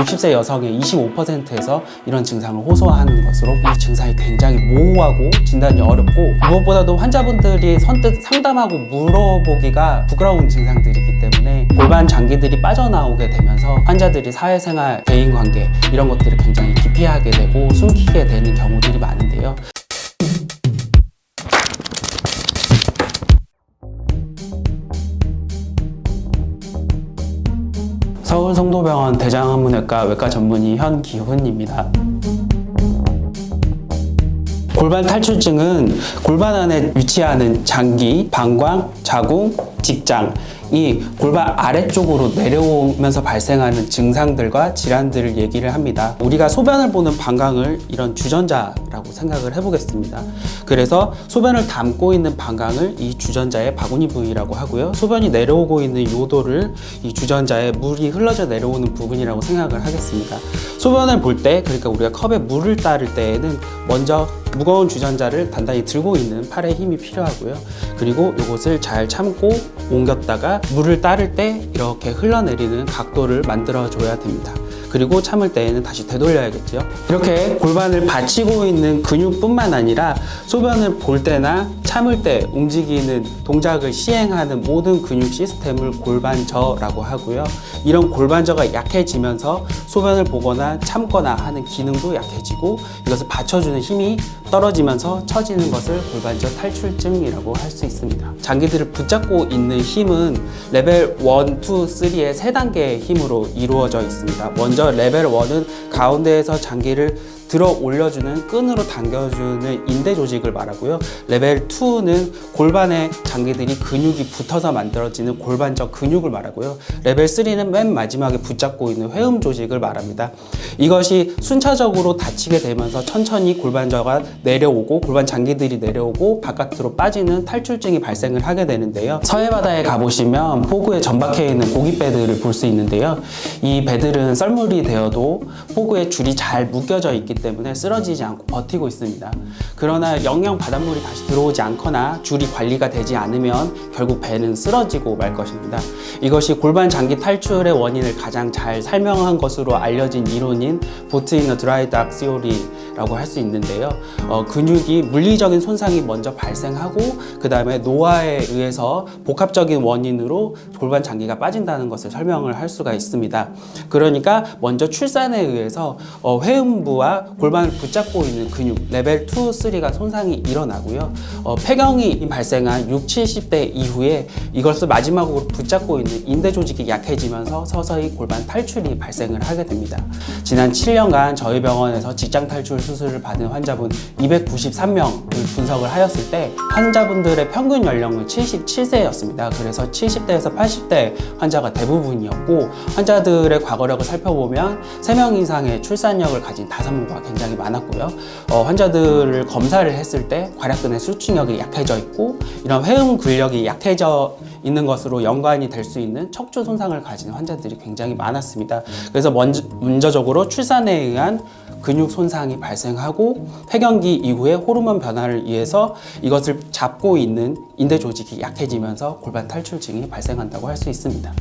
60세 여성의 25%에서 이런 증상을 호소하는 것으로 이 증상이 굉장히 모호하고 진단이 어렵고 무엇보다도 환자분들이 선뜻 상담하고 물어보기가 부끄러운 증상들이기 때문에 골반 장기들이 빠져나오게 되면서 환자들이 사회생활, 대인관계 이런 것들을 굉장히 기피하게 되고 숨기게 되는 경우들이 많은데요. 서울 성도병원 대장학문외과 외과 전문의 현기훈입니다. 골반 탈출증은 골반 안에 위치하는 장기, 방광, 자궁, 직장, 이 골반 아래쪽으로 내려오면서 발생하는 증상들과 질환들을 얘기를 합니다. 우리가 소변을 보는 방광을 이런 주전자라고 생각을 해보겠습니다. 그래서 소변을 담고 있는 방광을 이 주전자의 바구니 부위라고 하고요. 소변이 내려오고 있는 요도를 이 주전자에 물이 흘러져 내려오는 부분이라고 생각을 하겠습니다. 소변을 볼 때, 그러니까 우리가 컵에 물을 따를 때에는 먼저 무거운 주전자를 단단히 들고 있는 팔에 힘이 필요하고요. 그리고 이것을 잘 참고 옮겼다가 물을 따를 때 이렇게 흘러내리는 각도를 만들어 줘야 됩니다. 그리고 참을 때에는 다시 되돌려야겠죠. 이렇게 골반을 받치고 있는 근육뿐만 아니라 소변을 볼 때나 참을 때 움직이는 동작을 시행하는 모든 근육 시스템을 골반저라고 하고요. 이런 골반저가 약해지면서 소변을 보거나 참거나 하는 기능도 약해지고 이것을 받쳐주는 힘이 떨어지면서 처지는 것을 골반저 탈출증이라고 할 수 있습니다. 장기들을 붙잡고 있는 힘은 레벨 1, 2, 3의 세 단계의 힘으로 이루어져 있습니다. 먼저 레벨 1은 가운데에서 장기를 들어 올려주는 끈으로 당겨주는 인대 조직을 말하고요. 레벨 2는 골반에 장기들이 근육이 붙어서 만들어지는 골반적 근육을 말하고요. 레벨 3는 맨 마지막에 붙잡고 있는 회음 조직을 말합니다. 이것이 순차적으로 닫히게 되면서 천천히 골반저가 내려오고 골반 장기들이 내려오고 바깥으로 빠지는 탈출증이 발생을 하게 되는데요. 서해 바다에 가보시면 포구에 전박해 있는 고기 배들을 볼 수 있는데요. 이 배들은 썰물이 되어도 포구에 줄이 잘 묶여져 있기 때문에 쓰러지지 않고 버티고 있습니다. 그러나 영양 바닷물이 다시 들어오지 않거나 줄이 관리가 되지 않으면 결국 배는 쓰러지고 말 것입니다. 이것이 골반 장기 탈출의 원인을 가장 잘 설명한 것으로 알려진 이론인 보트이너 드라이닥 시오리라고 할 수 있는데요. 어, 근육이 물리적인 손상이 먼저 발생하고 그 다음에 노화에 의해서 복합적인 원인으로 골반 장기가 빠진다는 것을 설명을 할 수가 있습니다. 그러니까 먼저 출산에 의해서 어, 회음부와 골반을 붙잡고 있는 근육 레벨 2, 3가 손상이 일어나고요. 어, 폐경이 발생한 6, 70대 이후에 이것을 마지막으로 붙잡고 있는 인대 조직이 약해지면서 서서히 골반 탈출이 발생을 하게 됩니다. 지난 7년간 저희 병원에서 직장 탈출 수술을 받은 환자분 293명을 분석을 하였을 때 환자분들의 평균 연령은 77세였습니다. 그래서 70대에서 80대 환자가 대부분이었고 환자들의 과거력을 살펴보면 3명 이상의 출산력을 가진 5분과 굉장히 많았고요. 어, 환자들을 검사를 했을 때 괄약근의 수축력이 약해져 있고 이런 회음 근력이 약해져 있는 것으로 연관이 될 수 있는 척추 손상을 가진 환자들이 굉장히 많았습니다. 그래서 먼저, 먼저적으로 출산에 의한 근육 손상이 발생하고 폐경기 이후에 호르몬 변화를 위해서 이것을 잡고 있는 인대 조직이 약해지면서 골반 탈출증이 발생한다고 할 수 있습니다.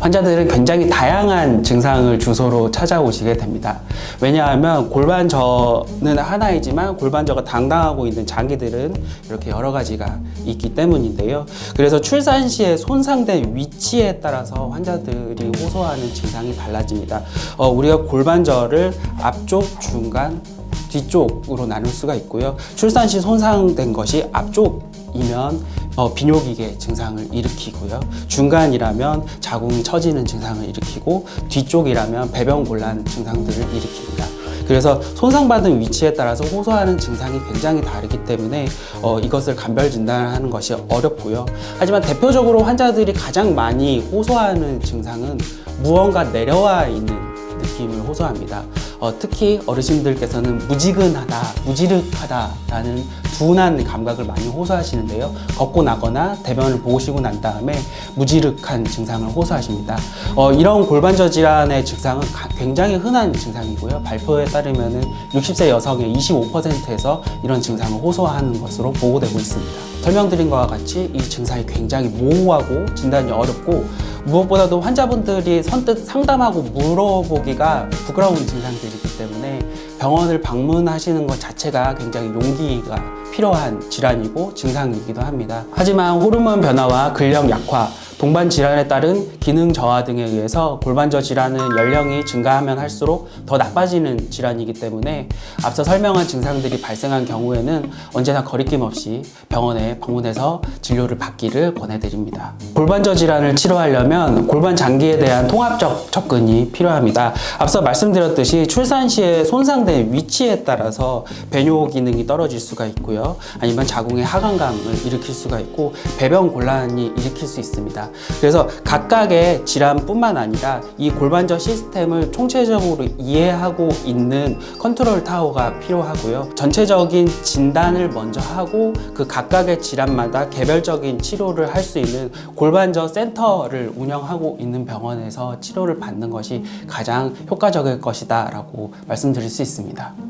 환자들은 굉장히 다양한 증상을 주소로 찾아오시게 됩니다. 왜냐하면 골반저는 하나이지만 골반저가 당당하고 있는 장기들은 이렇게 여러 가지가 있기 때문인데요. 그래서 출산 시에 손상된 위치에 따라서 환자들이 호소하는 증상이 달라집니다. 어, 우리가 골반저를 앞쪽, 중간, 뒤쪽으로 나눌 수가 있고요. 출산 시 손상된 것이 앞쪽이면 어, 비뇨기계 증상을 일으키고요. 중간이라면 자궁이 처지는 증상을 일으키고 뒤쪽이라면 배변 곤란 증상들을 일으킵니다. 그래서 손상받은 위치에 따라서 호소하는 증상이 굉장히 다르기 때문에 어, 이것을 간별 진단하는 것이 어렵고요. 하지만 대표적으로 환자들이 가장 많이 호소하는 증상은 무언가 내려와 있는 느낌을 호소합니다. 어, 특히 어르신들께서는 무지근하다, 무지륵하다라는 둔한 감각을 많이 호소하시는데요. 걷고 나거나 대변을 보시고 난 다음에 무지륵한 증상을 호소하십니다. 어, 이런 골반저 질환의 증상은 가- 굉장히 흔한 증상이고요. 발표에 따르면은 60세 여성의 25%에서 이런 증상을 호소하는 것으로 보고되고 있습니다. 설명드린 것과 같이 이 증상이 굉장히 모호하고 진단이 어렵고 무엇보다도 환자분들이 선뜻 상담하고 물어보기가 부끄러운 증상들 이기 때문에 병원을 방문하시는 것 자체가 굉장히 용기가 필요한 질환이고 증상이기도 합니다. 하지만 호르몬 변화와 근력 약화, 동반 질환에 따른 기능 저하 등에 의해서 골반저 질환은 연령이 증가하면 할수록 더 나빠지는 질환이기 때문에 앞서 설명한 증상들이 발생한 경우에는 언제나 거리낌 없이 병원에 방문해서 진료를 받기를 권해드립니다. 골반저 질환을 치료하려면 골반 장기에 대한 통합적 접근이 필요합니다. 앞서 말씀드렸듯이 출산 시에 손상된 위치에 따라서 배뇨 기능이 떨어질 수가 있고요. 아니면 자궁의 하강감을 일으킬 수가 있고 배변 곤란이 일으킬 수 있습니다. 그래서 각각의 질환뿐만 아니라 이 골반저 시스템을 총체적으로 이해하고 있는 컨트롤 타워가 필요하고요. 전체적인 진단을 먼저 하고 그 각각의 질환마다 개별적인 치료를 할 수 있는 골반저 센터를 운영하고 있는 병원에서 치료를 받는 것이 가장 효과적일 것이다 라고 말씀드릴 수 있습니다.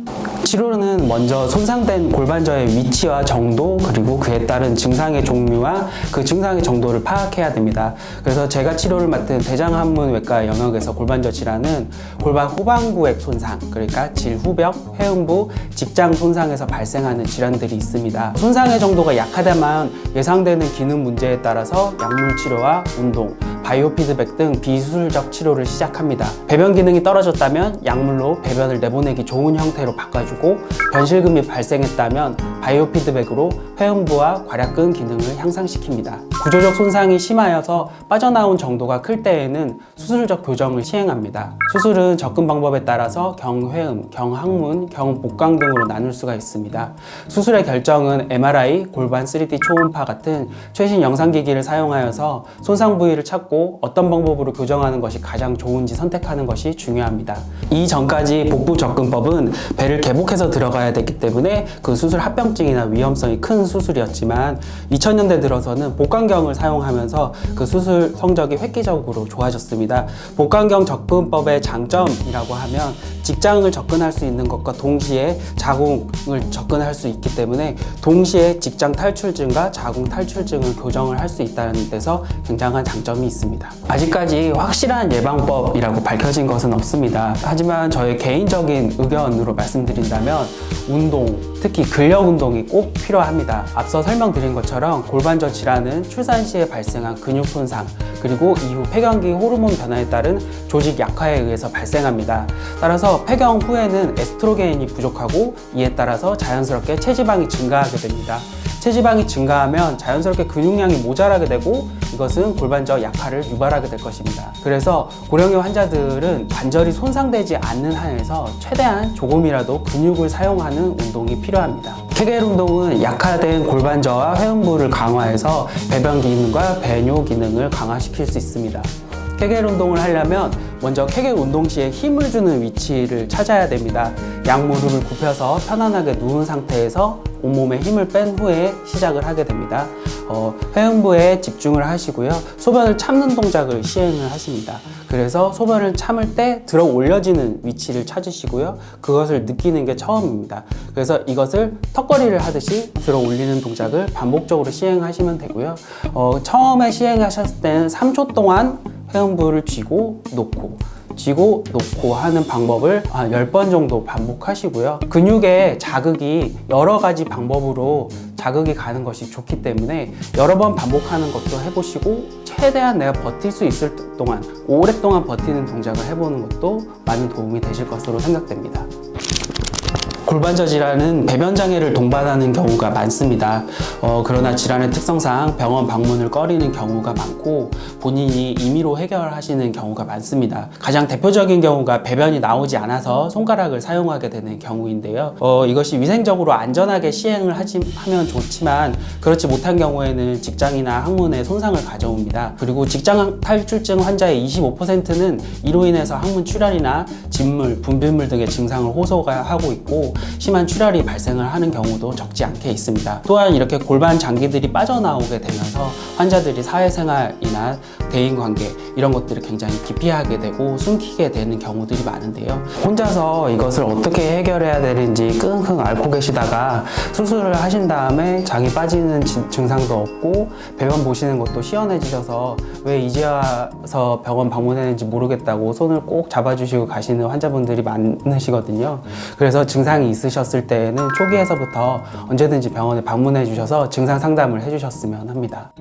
치료는 먼저 손상된 골반저의 위치와 정도 그리고 그에 따른 증상의 종류와 그 증상의 정도를 파악해야 됩니다. 그래서 제가 치료를 맡은 대장한문외과 영역에서 골반저 질환은 골반 후반부액 손상 그러니까 질후벽, 회음부, 직장 손상에서 발생하는 질환들이 있습니다. 손상의 정도가 약하다만 예상되는 기능 문제에 따라서 약물 치료와 운동, 바이오 피드백 등 비수술적 치료를 시작합니다. 배변 기능이 떨어졌다면 약물로 배변을 내보내기 좋은 형태로 바꿔주고 변실금이 발생했다면 바이오 피드백으로 회음부와 괄약근 기능을 향상시킵니다. 구조적 손상이 심하여서 빠져나온 정도가 클 때에는 수술적 교정을 시행합니다. 수술은 접근 방법에 따라서 경회음, 경항문, 경복강 등으로 나눌 수가 있습니다. 수술의 결정은 MRI, 골반 3D 초음파 같은 최신 영상기기를 사용하여서 손상 부위를 찾고 어떤 방법으로 교정하는 것이 가장 좋은지 선택하는 것이 중요합니다. 이 전까지 복부 접근법은 배를 개복해서 들어가야 됐기 때문에 그 수술 합병증이나 위험성이 큰 수술이었지만 2000년대 들어서는 복강경을 사용하면서 그 수술 성적이 획기적으로 좋아졌습니다. 복강경 접근법의 장점이라고 하면 직장을 접근할 수 있는 것과 동시에 자궁을 접근할 수 있기 때문에 동시에 직장 탈출증과 자궁 탈출증을 교정을 할 수 있다는 데서 굉장한 장점이 있습니다. 아직까지 확실한 예방법이라고 밝혀진 것은 없습니다. 하지만 저의 개인적인 의견으로 말씀드린다면 운동, 특히 근력 운동이 꼭 필요합니다. 앞서 설명드린 것처럼 골반저 질환은 출산 시에 발생한 근육 손상, 그리고 이후 폐경기 호르몬 변화에 따른 조직 약화에 의해서 발생합니다. 따라서 폐경 후에는 에스트로겐이 부족하고 이에 따라서 자연스럽게 체지방이 증가하게 됩니다. 체지방이 증가하면 자연스럽게 근육량이 모자라게 되고 이것은 골반저 약화를 유발하게 될 것입니다. 그래서 고령의 환자들은 관절이 손상되지 않는 한에서 최대한 조금이라도 근육을 사용하는 운동이 필요합니다. 케겔 운동은 약화된 골반저와 회음부를 강화해서 배변 기능과 배뇨 기능을 강화시킬 수 있습니다. 케겔 운동을 하려면 먼저 케겔 운동 시에 힘을 주는 위치를 찾아야 됩니다. 양무릎을 굽혀서 편안하게 누운 상태에서 온몸에 힘을 뺀 후에 시작을 하게 됩니다. 어, 회음부에 집중을 하시고요. 소변을 참는 동작을 시행을 하십니다. 그래서 소변을 참을 때 들어 올려지는 위치를 찾으시고요. 그것을 느끼는 게 처음입니다. 그래서 이것을 턱걸이를 하듯이 들어 올리는 동작을 반복적으로 시행하시면 되고요. 어, 처음에 시행하셨을 때는 3초 동안 회음부를 쥐고 놓고 쥐고 놓고 하는 방법을 한 10번 정도 반복하시고요. 근육에 자극이 여러 가지 방법으로 자극이 가는 것이 좋기 때문에 여러 번 반복하는 것도 해보시고 최대한 내가 버틸 수 있을 동안 오랫동안 버티는 동작을 해보는 것도 많은 도움이 되실 것으로 생각됩니다. 골반저 질환은 배변 장애를 동반하는 경우가 많습니다. 어, 그러나 질환의 특성상 병원 방문을 꺼리는 경우가 많고 본인이 임의로 해결하시는 경우가 많습니다. 가장 대표적인 경우가 배변이 나오지 않아서 손가락을 사용하게 되는 경우인데요. 어, 이것이 위생적으로 안전하게 시행을 하지, 하면 좋지만 그렇지 못한 경우에는 직장이나 항문에 손상을 가져옵니다. 그리고 직장 탈출증 환자의 25%는 이로 인해서 항문 출혈이나 진물, 분비물 등의 증상을 호소하고 있고 심한 출혈이 발생을 하는 경우도 적지 않게 있습니다. 또한 이렇게 골반 장기들이 빠져나오게 되면서 환자들이 사회생활이나 대인관계 이런 것들을 굉장히 기피하게 되고 숨기게 되는 경우들이 많은데요. 혼자서 이것을 어떻게 해결해야 되는지 끙끙 앓고 계시다가 수술을 하신 다음에 장이 빠지는 지- 증상도 없고 배변 보시는 것도 시원해지셔서 왜 이제 와서 병원 방문했는지 모르겠다고 손을 꼭 잡아주시고 가시는 환자분들이 많으시거든요. 그래서 있으셨을 때에는 초기에서부터 언제든지 병원에 방문해 주셔서 증상 상담을 해 주셨으면 합니다.